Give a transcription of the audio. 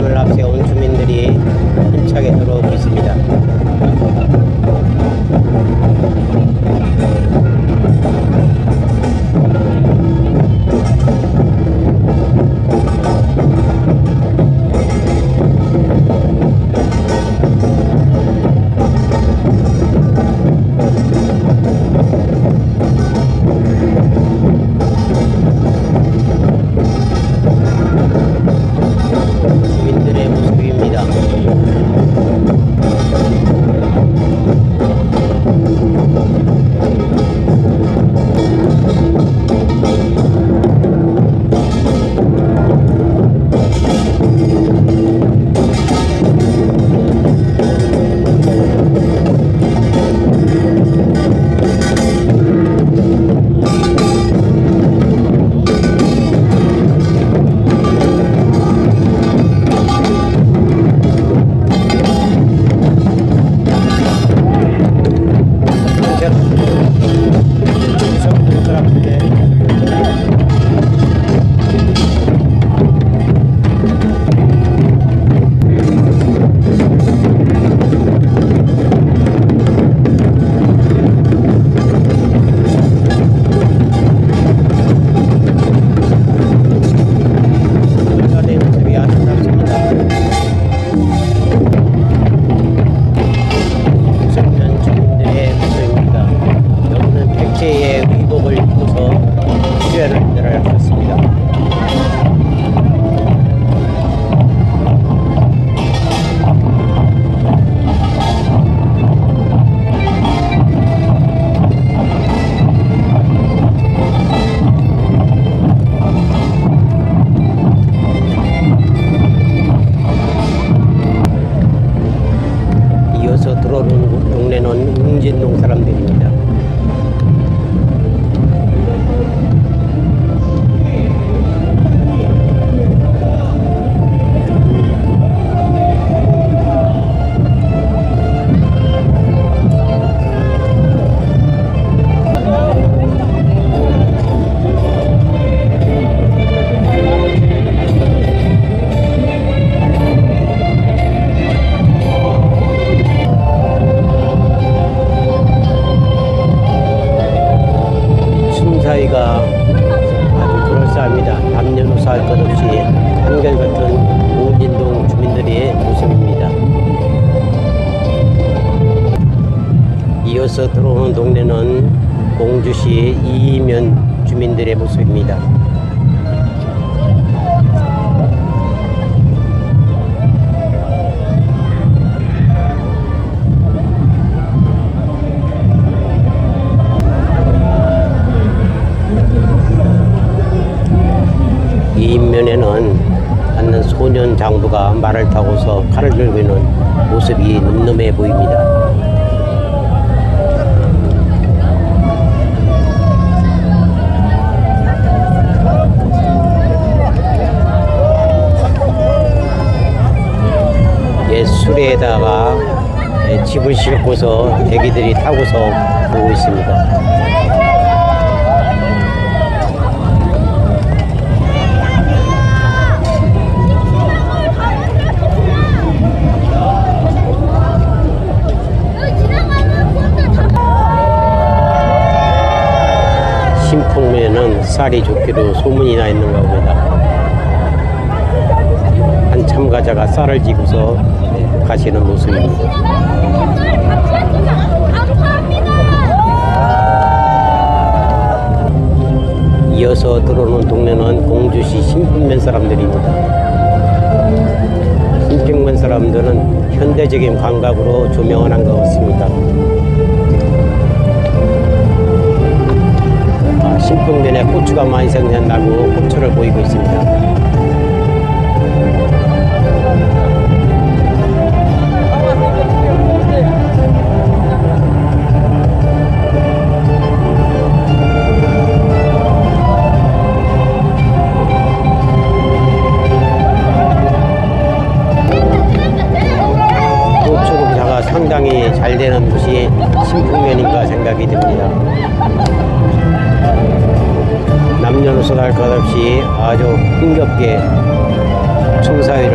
주차장을 앞세운 주민들이 힘차게 들어오고 있습니다. Yeah. Kingdom. 공주시 이면 주민들의 모습입니다. 이인면에는 앉는 소년 장부가 말을 타고서 칼을 들고 있는 모습이 늠름해 보입니다. 수레에다가 예, 집을 싣고서 대기들이 타고서 오고 있습니다. 신풍면은 쌀이 좋기로 소문이 나 있는가 봅니다. 한 참가자가 쌀을 지고서 네, 가시는 모습입니다. 이어서 들어오는 동네는 공주시 신풍면 사람들입니다. 신평면 사람들은 현대적인 감각으로 조명을 한 것 같습니다. 아, 신풍면에 고추가 많이 생겼다고 고추를 보이고 있습니다. 상당히 잘 되는 곳이 신풍면인가 생각이 듭니다. 남녀노소 할 것 없이 아주 흥겹게 춤사위